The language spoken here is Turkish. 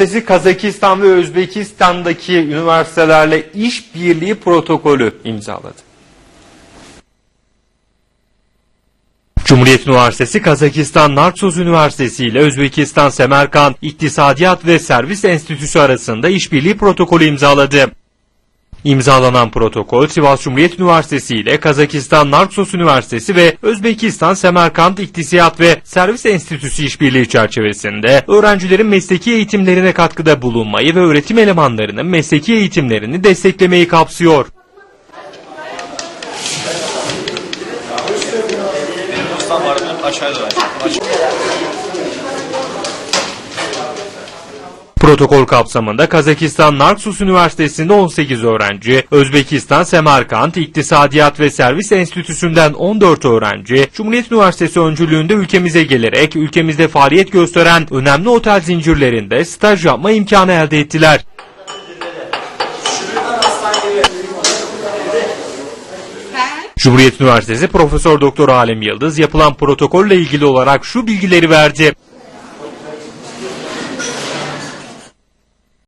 Üniversitesi Kazakistan ve Özbekistan'daki üniversitelerle işbirliği protokolü imzaladı. Cumhuriyet Üniversitesi Kazakistan Narsos Üniversitesi ile Özbekistan Semerkant İktisadiyat ve Servis Enstitüsü arasında işbirliği protokolü imzaladı. İmzalanan protokol Sivas Cumhuriyet Üniversitesi ile Kazakistan Narsos Üniversitesi ve Özbekistan Semerkant İktisat ve Servis Enstitüsü işbirliği çerçevesinde öğrencilerin mesleki eğitimlerine katkıda bulunmayı ve öğretim elemanlarının mesleki eğitimlerini desteklemeyi kapsıyor. Aşağıda Protokol kapsamında Kazakistan Narsus Üniversitesi'nde 18 öğrenci, Özbekistan Semerkant İktisadiyat ve Servis Enstitüsü'nden 14 öğrenci, Cumhuriyet Üniversitesi öncülüğünde ülkemize gelerek ülkemizde faaliyet gösteren önemli otel zincirlerinde staj yapma imkanı elde ettiler. Cumhuriyet Üniversitesi Profesör Doktor Alem Yıldız yapılan protokolle ilgili olarak şu bilgileri verdi.